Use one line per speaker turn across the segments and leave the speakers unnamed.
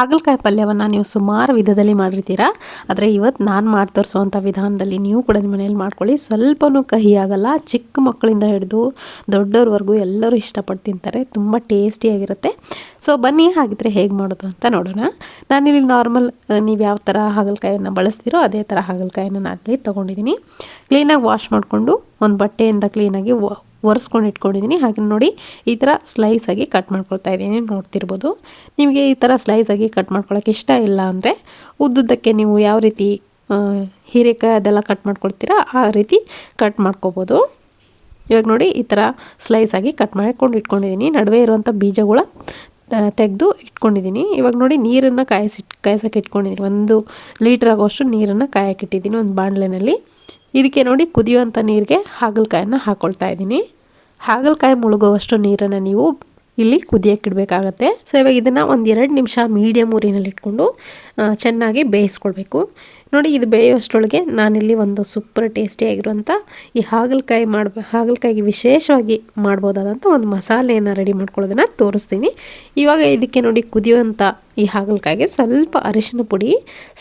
ಹಾಗಲಕಾಯಿ ಪಲ್ಯವನ್ನು ನೀವು ಸುಮಾರು ವಿಧದಲ್ಲಿ ಮಾಡಿರ್ತೀರಾ, ಆದರೆ ಇವತ್ತು ನಾನು ಮಾಡಿ ತೋರಿಸುವಂಥ ವಿಧಾನದಲ್ಲಿ ನೀವು ಕೂಡ ನಿಮ್ಮ ಮನೇಲಿ ಮಾಡ್ಕೊಳ್ಳಿ. ಸ್ವಲ್ಪನೂ ಕಹಿ ಆಗಲ್ಲ, ಚಿಕ್ಕ ಮಕ್ಕಳಿಂದ ಹಿಡಿದು ದೊಡ್ಡವ್ರವರೆಗೂ ಎಲ್ಲರೂ ಇಷ್ಟಪಟ್ಟು ತಿಂತಾರೆ, ತುಂಬ ಟೇಸ್ಟಿಯಾಗಿರುತ್ತೆ. ಸೊ ಬನ್ನಿ, ಹಾಗಿದ್ರೆ ಹೇಗೆ ಮಾಡೋದು ಅಂತ ನೋಡೋಣ. ನಾನಿಲ್ಲಿ ನಾರ್ಮಲ್ ನೀವು ಯಾವ ಥರ ಹಾಗಲಕಾಯನ್ನು ಬಳಸ್ತೀರೋ ಅದೇ ಥರ ಹಾಗಲಕಾಯನ್ನು ನಾನಲ್ಲಿ ತೊಗೊಂಡಿದ್ದೀನಿ. ಕ್ಲೀನಾಗಿ ವಾಶ್ ಮಾಡಿಕೊಂಡು ಒಂದು ಬಟ್ಟೆಯಿಂದ ಕ್ಲೀನಾಗಿ ಒರೆಸ್ಕೊಂಡು ಇಟ್ಕೊಂಡಿದ್ದೀನಿ. ಹಾಗೆ ನೋಡಿ, ಈ ಥರ ಸ್ಲೈಸಾಗಿ ಕಟ್ ಮಾಡ್ಕೊಳ್ತಾ ಇದ್ದೀನಿ. ನೋಡ್ತಿರ್ಬೋದು. ನಿಮಗೆ ಈ ಥರ ಸ್ಲೈಸಾಗಿ ಕಟ್ ಮಾಡ್ಕೊಳ್ಳೋಕೆ ಇಷ್ಟ ಇಲ್ಲ ಅಂದರೆ, ಉದ್ದುದ್ದಕ್ಕೆ ನೀವು ಯಾವ ರೀತಿ ಹೀರೆಕಾಯಿ ಅದೆಲ್ಲ ಕಟ್ ಮಾಡ್ಕೊಳ್ತೀರಾ, ಆ ರೀತಿ ಕಟ್ ಮಾಡ್ಕೋಬೋದು. ಇವಾಗ ನೋಡಿ, ಈ ಥರ ಸ್ಲೈಸಾಗಿ ಕಟ್ ಮಾಡ್ಕೊಂಡು ಇಟ್ಕೊಂಡಿದ್ದೀನಿ. ನಡುವೆ ಇರುವಂಥ ಬೀಜಗಳ ತೆಗೆದು ಇಟ್ಕೊಂಡಿದ್ದೀನಿ. ಇವಾಗ ನೋಡಿ, ನೀರನ್ನು ಕಾಯಿಸಿ ಕಾಯಿಸೋಕೆ ಇಟ್ಕೊಂಡಿದ್ದೀನಿ. ಒಂದು ಲೀಟ್ರ್ ಆಗೋಷ್ಟು ನೀರನ್ನು ಕಾಯಕ್ಕೆ ಇಟ್ಟಿದ್ದೀನಿ. ಒಂದು ಬಾಣಲೆನಲ್ಲಿ. ಇದಕ್ಕೆ ನೋಡಿ ಕುದಿಯುವಂಥ ನೀರಿಗೆ ಹಾಗಲಕಾಯನ್ನು ಹಾಕ್ಕೊಳ್ತಾ ಇದ್ದೀನಿ. ಹಾಗಲಕಾಯಿ ಮುಳುಗುವಷ್ಟು ನೀರನ್ನು ನೀವು ಇಲ್ಲಿ ಕುದಿಯಕ್ಕೆ ಇಡಬೇಕಾಗತ್ತೆ. ಸೊ ಇವಾಗ ಇದನ್ನು ಒಂದು ಎರಡು ನಿಮಿಷ ಮೀಡಿಯಮ್ ಊರಿನಲ್ಲಿ ಇಟ್ಕೊಂಡು ಚೆನ್ನಾಗಿ ಬೇಯಿಸ್ಕೊಳ್ಬೇಕು. ನೋಡಿ, ಇದು ಬೇಯುವಷ್ಟರೊಳಗೆ ನಾನಿಲ್ಲಿ ಒಂದು ಸೂಪರ್ ಟೇಸ್ಟಿಯಾಗಿರುವಂಥ ಈ ಹಾಗಲಕಾಯಿ ಮಾಡ್ಬ, ಹಾಗಲಕಾಯಿಗೆ ವಿಶೇಷವಾಗಿ ಮಾಡ್ಬೋದಾದಂಥ ಒಂದು ಮಸಾಲೆಯನ್ನು ರೆಡಿ ಮಾಡ್ಕೊಳ್ಳೋದನ್ನು ತೋರಿಸ್ತೀನಿ. ಇವಾಗ ಇದಕ್ಕೆ ನೋಡಿ ಕುದಿಯುವಂಥ ಈ ಹಾಗಲಕಾಯಿಗೆ ಸ್ವಲ್ಪ ಅರಿಶಿನ ಪುಡಿ,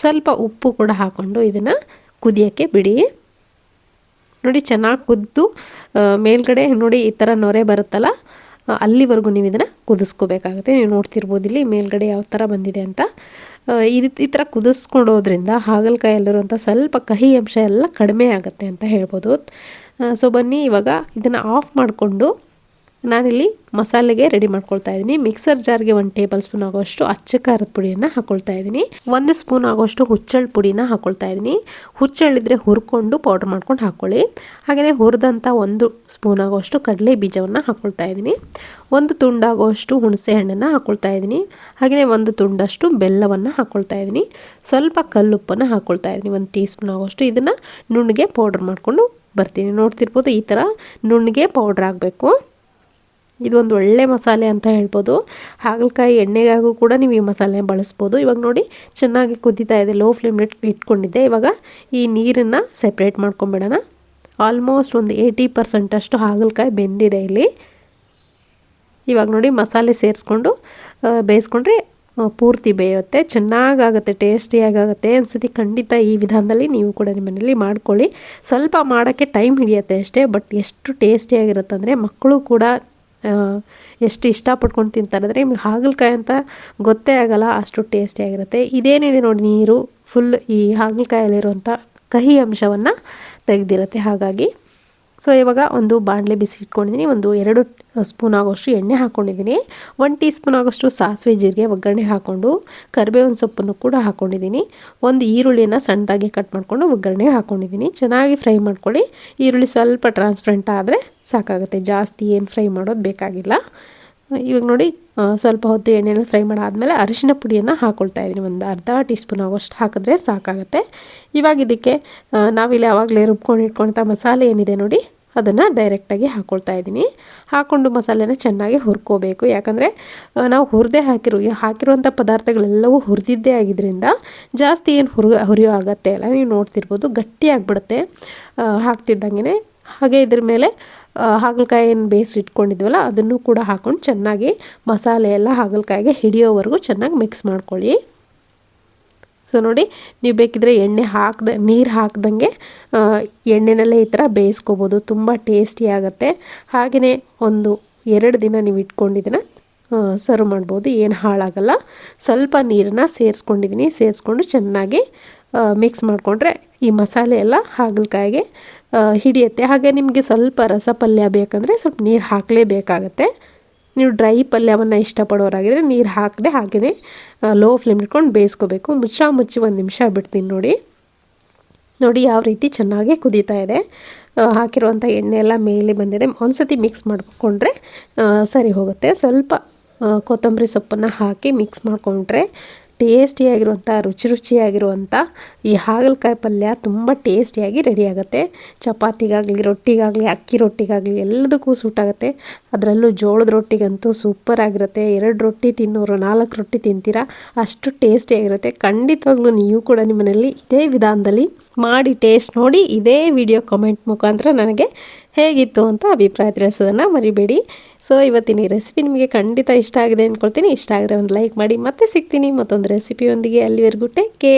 ಸ್ವಲ್ಪ ಉಪ್ಪು ಕೂಡ ಹಾಕ್ಕೊಂಡು ಇದನ್ನು ಕುದಿಯೋಕ್ಕೆ ಬಿಡಿ. ನೋಡಿ ಚೆನ್ನಾಗಿ ಕುದ್ದು ಮೇಲ್ಗಡೆ ನೋಡಿ ಈ ಥರ ನೊರೆ ಬರುತ್ತಲ್ಲ ಅಲ್ಲಿವರೆಗೂ ನೀವು ಇದನ್ನು ಕುದಿಸ್ಕೋಬೇಕಾಗುತ್ತೆ. ನೀವು ನೋಡ್ತಿರ್ಬೋದು ಇಲ್ಲಿ ಮೇಲ್ಗಡೆ ಯಾವ ಥರ ಬಂದಿದೆ ಅಂತ. ಇದು ಈ ಥರ ಕುದಿಸ್ಕೊಂಡೋದ್ರಿಂದ ಹಾಗಲಕಾಯಲ್ಲಿರುವಂಥ ಸ್ವಲ್ಪ ಕಹಿ ಅಂಶ ಎಲ್ಲ ಕಡಿಮೆ ಆಗುತ್ತೆ ಅಂತ ಹೇಳ್ಬೋದು. ಸೊ ಬನ್ನಿ ಇವಾಗ ಇದನ್ನು ಆಫ್ ಮಾಡಿಕೊಂಡು ನಾನಿಲ್ಲಿ ಮಸಾಲೆಗೆ ರೆಡಿ ಮಾಡ್ಕೊಳ್ತಾ ಇದ್ದೀನಿ. ಮಿಕ್ಸರ್ ಜಾರ್ಗೆ ಒಂದು ಟೇಬಲ್ ಸ್ಪೂನ್ ಆಗೋಷ್ಟು ಅಚ್ಚ ಖಾರದ ಪುಡಿಯನ್ನು ಹಾಕೊಳ್ತಾ ಇದ್ದೀನಿ. ಒಂದು ಸ್ಪೂನ್ ಆಗೋಷ್ಟು ಹುಚ್ಚಳ್ಳ ಪುಡಿನ ಹಾಕೊಳ್ತಾ ಇದ್ದೀನಿ. ಹುಚ್ಚಳ್ಳಿದ್ರೆ ಹುರ್ಕೊಂಡು ಪೌಡರ್ ಮಾಡ್ಕೊಂಡು ಹಾಕ್ಕೊಳ್ಳಿ ಹಾಗೆಯೇ ಹುರಿದಂಥ ಒಂದು ಸ್ಪೂನ್ ಆಗೋಷ್ಟು ಕಡಲೆ ಬೀಜವನ್ನು ಹಾಕ್ಕೊಳ್ತಾ ಇದ್ದೀನಿ. ಒಂದು ತುಂಡಾಗುವಷ್ಟು ಹುಣಸೆ ಹಣ್ಣನ್ನು ಹಾಕ್ಕೊಳ್ತಾ ಇದ್ದೀನಿ. ಹಾಗೆಯೇ ಒಂದು ತುಂಡಷ್ಟು ಬೆಲ್ಲವನ್ನು ಹಾಕ್ಕೊಳ್ತಾ ಇದ್ದೀನಿ. ಸ್ವಲ್ಪ ಕಲ್ಲುಪ್ಪನ್ನು ಹಾಕ್ಕೊಳ್ತಾ ಇದ್ದೀನಿ. ಒಂದು ಟೀ ಸ್ಪೂನ್ ಆಗೋಷ್ಟು ಇದನ್ನು ನುಣ್ಣಗೆ ಪೌಡರ್ ಮಾಡಿಕೊಂಡು ಬರ್ತೀನಿ. ನೋಡ್ತಿರ್ಬೋದು ಈ ಥರ ನುಣ್ಣಗೆ ಪೌಡ್ರ್ ಆಗಬೇಕು. ಇದೊಂದು ಒಳ್ಳೆ ಮಸಾಲೆ ಅಂತ ಹೇಳ್ಬೋದು. ಹಾಗಲಕಾಯಿ ಎಣ್ಣೆಗಾಗೂ ಕೂಡ ನೀವು ಈ ಮಸಾಲೆ ಬಳಸ್ಬೋದು. ಇವಾಗ ನೋಡಿ, ಚೆನ್ನಾಗಿ ಕುದೀತಾ ಇದೆ ಲೋ ಫ್ಲೇಮ್ ಇಟ್ಕೊಂಡಿದ್ದೆ. ಇವಾಗ ಈ ನೀರನ್ನು ಸೆಪ್ರೇಟ್ ಮಾಡ್ಕೊಂಬಿಡೋಣ. ಆಲ್ಮೋಸ್ಟ್ ಒಂದು ಏಯ್ಟಿ ಪರ್ಸೆಂಟಷ್ಟು ಹಾಗಲಕಾಯಿ ಬೆಂದಿದೆ ಇಲ್ಲಿ. ಇವಾಗ ನೋಡಿ, ಮಸಾಲೆ ಸೇರಿಸ್ಕೊಂಡು ಬೇಯಿಸ್ಕೊಂಡ್ರೆ ಪೂರ್ತಿ ಬೇಯುತ್ತೆ. ಚೆನ್ನಾಗಾಗುತ್ತೆ ಟೇಸ್ಟಿಯಾಗುತ್ತೆ ಅನ್ಸತಿ ಖಂಡಿತ ಈ ವಿಧಾನದಲ್ಲಿ ನೀವು ಕೂಡ ನಿಮ್ಮ ಮನೇಲಿ ಮಾಡ್ಕೊಳ್ಳಿ. ಸ್ವಲ್ಪ ಮಾಡೋಕ್ಕೆ ಟೈಮ್ ಹಿಡಿಯುತ್ತೆ ಅಷ್ಟೇ, ಬಟ್ ಎಷ್ಟು ಟೇಸ್ಟಿಯಾಗಿರುತ್ತೆ ಅಂದರೆ ಮಕ್ಕಳು ಕೂಡ ಎಷ್ಟು ಇಷ್ಟಪಡ್ಕೊಂಡು ತಿಂತಾರೆ ಅಂದರೆ ನಿಮ್ಗೆ ಹಾಗಲಕಾಯಿ ಅಂತ ಗೊತ್ತೇ ಆಗಲ್ಲ, ಅಷ್ಟು ಟೇಸ್ಟಿಯಾಗಿರುತ್ತೆ ಇದೇನಿದೆ ನೋಡಿ, ನೀರು ಫುಲ್ ಈ ಹಾಗಲಕಾಯಲ್ಲಿರುವಂಥ ಕಹಿ ಅಂಶವನ್ನು ತೆಗೆದಿರುತ್ತೆ. ಹಾಗಾಗಿ ಸೊ ಇವಾಗ ಒಂದು ಬಾಣಲೆ ಬಿಸಿ ಇಟ್ಕೊಂಡಿದ್ದೀನಿ. ಒಂದು ಎರಡು ಸ್ಪೂನ್ ಆಗೋಷ್ಟು ಎಣ್ಣೆ ಹಾಕ್ಕೊಂಡಿದ್ದೀನಿ ಒನ್ ಟೀ ಸ್ಪೂನ್ ಆಗೋಷ್ಟು ಸಾಸಿವೆ ಜೀರಿಗೆ ಒಗ್ಗರಣೆ ಹಾಕ್ಕೊಂಡು, ಕರಿಬೇವಿನ ಸೊಪ್ಪನ್ನು ಕೂಡ ಹಾಕ್ಕೊಂಡಿದ್ದೀನಿ ಒಂದು ಈರುಳ್ಳಿನ ಸಣ್ಣದಾಗಿ ಕಟ್ ಮಾಡಿಕೊಂಡು ಒಗ್ಗರಣೆ ಹಾಕ್ಕೊಂಡಿದ್ದೀನಿ ಚೆನ್ನಾಗಿ ಫ್ರೈ ಮಾಡ್ಕೊಳ್ಳಿ. ಈರುಳ್ಳಿ ಸ್ವಲ್ಪ ಟ್ರಾನ್ಸ್ಪರೆಂಟ್ ಆದರೆ ಸಾಕಾಗುತ್ತೆ. ಜಾಸ್ತಿ ಏನು ಫ್ರೈ ಮಾಡೋದು ಬೇಕಾಗಿಲ್ಲ. ಇವಾಗ ನೋಡಿ ಸ್ವಲ್ಪ ಹೊತ್ತು ಎಣ್ಣೆಯಲ್ಲಿ ಫ್ರೈ ಮಾಡಾದಮೇಲೆ ಅರಿಶಿನ ಪುಡಿಯನ್ನು ಹಾಕ್ಕೊಳ್ತಾ ಇದ್ದೀನಿ. ಒಂದು ಅರ್ಧ ಟೀ ಸ್ಪೂನ್ ಆಗೋಷ್ಟು ಹಾಕಿದ್ರೆ ಸಾಕಾಗುತ್ತೆ. ಇವಾಗ ಇದಕ್ಕೆ ನಾವಿಲ್ಲಿ ಯಾವಾಗಲೇ ರುಬ್ಕೊಂಡು ಇಟ್ಕೊಳ್ತಾ ಮಸಾಲೆ ಏನಿದೆ ನೋಡಿ, ಅದನ್ನು ಡೈರೆಕ್ಟಾಗಿ ಹಾಕ್ಕೊಳ್ತಾ ಇದ್ದೀನಿ. ಹಾಕ್ಕೊಂಡು ಮಸಾಲೆನ ಚೆನ್ನಾಗಿ ಹುರ್ಕೋಬೇಕು. ಯಾಕಂದರೆ ನಾವು ಹುರಿದೇ ಹಾಕಿರೋ, ಹಾಕಿರುವಂಥ ಪದಾರ್ಥಗಳೆಲ್ಲವೂ ಹುರಿದಿದ್ದೇ ಆಗಿದ್ದರಿಂದ ಜಾಸ್ತಿ ಏನು ಹುರಿ ಹುರಿಯೋ ಆಗತ್ತೆ ಅಲ್ಲ. ನೀವು ನೋಡ್ತಿರ್ಬೋದು, ಗಟ್ಟಿ ಆಗಿಬಿಡುತ್ತೆ. ಹಾಕ್ತಿದ್ದಂಗೆ ಹಾಗೆ ಇದ್ರ ಮೇಲೆ ಹಾಗಲಕಾಯಿಯನ್ನು ಬೇಯಿಸಿ ಇಟ್ಕೊಂಡಿದ್ವಲ್ಲ ಅದನ್ನು ಕೂಡ ಹಾಕ್ಕೊಂಡು ಚೆನ್ನಾಗಿ ಮಸಾಲೆ ಎಲ್ಲ ಹಾಗಲಕಾಯಿಗೆ ಹಿಡಿಯೋವರೆಗೂ ಚೆನ್ನಾಗಿ ಮಿಕ್ಸ್ ಮಾಡ್ಕೊಳ್ಳಿ. ಸೊ ನೋಡಿ, ನೀವು ಬೇಕಿದ್ರೆ ಎಣ್ಣೆ ಹಾಕ್ದ, ನೀರು ಹಾಕ್ದಂಗೆ ಎಣ್ಣೆನಲ್ಲೇ ಈ ಥರ ಬೇಯಿಸ್ಕೋಬೋದು. ತುಂಬ ಟೇಸ್ಟಿ ಆಗುತ್ತೆ. ಹಾಗೆಯೇ ಒಂದು ಎರಡು ದಿನ ನೀವು ಇಟ್ಕೊಂಡಿದ್ದೀನ ಸರ್ವ್ ಮಾಡ್ಬೋದು. ಏನು ಹಾಳಾಗಲ್ಲ. ಸ್ವಲ್ಪ ನೀರನ್ನ ಸೇರಿಸ್ಕೊಂಡಿದ್ದೀನಿ ಸೇರಿಸ್ಕೊಂಡು ಚೆನ್ನಾಗಿ ಮಿಕ್ಸ್ ಮಾಡಿಕೊಂಡ್ರೆ ಈ ಮಸಾಲೆ ಎಲ್ಲ ಹಾಗಲಕಾಯಿಗೆ ಹಿಡಿಯುತ್ತೆ. ಹಾಗೆ ನಿಮಗೆ ಸ್ವಲ್ಪ ರಸ ಪಲ್ಯ ಬೇಕಂದರೆ ಸ್ವಲ್ಪ ನೀರು ಹಾಕಲೇಬೇಕಾಗತ್ತೆ ನೀವು ಡ್ರೈ ಪಲ್ಯವನ್ನು ಇಷ್ಟಪಡೋರಾಗಿದ್ದರೆ ನೀರು ಹಾಕದೆ ಹಾಗೆಯೇ ಲೋ ಫ್ಲೇಮ್ ಇಟ್ಕೊಂಡು ಬೇಯಿಸ್ಕೋಬೇಕು. ಮುಚ್ಚ ಮುಚ್ಚಿ ಒಂದು ನಿಮಿಷ ಬಿಡ್ತೀನಿ ನೋಡಿ. ನೋಡಿ ಯಾವ ರೀತಿ ಚೆನ್ನಾಗಿ ಕುದೀತಾ ಇದೆ. ಹಾಕಿರುವಂಥ ಎಣ್ಣೆ ಎಲ್ಲ ಮೇಲೆ ಬಂದಿದೆ. ಒಂದು ಸತಿ ಮಿಕ್ಸ್ ಮಾಡಿಕೊಂಡ್ರೆ ಸರಿ ಹೋಗುತ್ತೆ. ಸ್ವಲ್ಪ ಕೊತ್ತಂಬರಿ ಸೊಪ್ಪನ್ನು ಹಾಕಿ ಮಿಕ್ಸ್ ಮಾಡಿಕೊಂಡ್ರೆ ಟೇಸ್ಟಿಯಾಗಿರುವಂಥ, ರುಚಿ ರುಚಿಯಾಗಿರುವಂಥ ಈ ಹಾಗಲಕಾಯಿ ಪಲ್ಯ ತುಂಬ ಟೇಸ್ಟಿಯಾಗಿ ರೆಡಿ ಆಗುತ್ತೆ ಚಪಾತಿಗಾಗಲಿ, ರೊಟ್ಟಿಗಾಗಲಿ, ಅಕ್ಕಿ ರೊಟ್ಟಿಗಾಗಲಿ ಎಲ್ಲದಕ್ಕೂ ಸೂಟ್ ಆಗುತ್ತೆ. ಅದರಲ್ಲೂ ಜೋಳದ ರೊಟ್ಟಿಗಂತೂ ಸೂಪರ್ ಆಗಿರುತ್ತೆ. ಎರಡು ರೊಟ್ಟಿ ತಿನ್ನೋರು, ನಾಲ್ಕು ರೊಟ್ಟಿ ತಿಂತೀರಾ, ಅಷ್ಟು ಟೇಸ್ಟಿಯಾಗಿರುತ್ತೆ. ಖಂಡಿತವಾಗ್ಲೂ ನೀವು ಕೂಡ ನಿಮ್ಮನೇಲಿ ಇದೇ ವಿಧಾನದಲ್ಲಿ ಮಾಡಿ ಟೇಸ್ಟ್ ನೋಡಿ ಇದೇ ವಿಡಿಯೋ ಕಮೆಂಟ್ ಮುಖಾಂತರ ನನಗೆ ಹೇಗಿತ್ತು ಅಂತ ಅಭಿಪ್ರಾಯ ತಿಳಿಸೋದನ್ನು ಮರಿಬೇಡಿ. ಸೊ ಇವತ್ತಿನ ಈ ರೆಸಿಪಿ ನಿಮಗೆ ಖಂಡಿತ ಇಷ್ಟ ಆಗಿದೆ ಅಂದ್ಕೊಳ್ತೀನಿ ಇಷ್ಟ ಆದರೆ ಒಂದು ಲೈಕ್ ಮಾಡಿ, ಮತ್ತೆ ಸಿಗ್ತೀನಿ ಮತ್ತೊಂದು ರೆಸಿಪಿಯೊಂದಿಗೆ ಅಲ್ಲಿವರೆಗೂ ಟೇಕ್ ಕೇರ್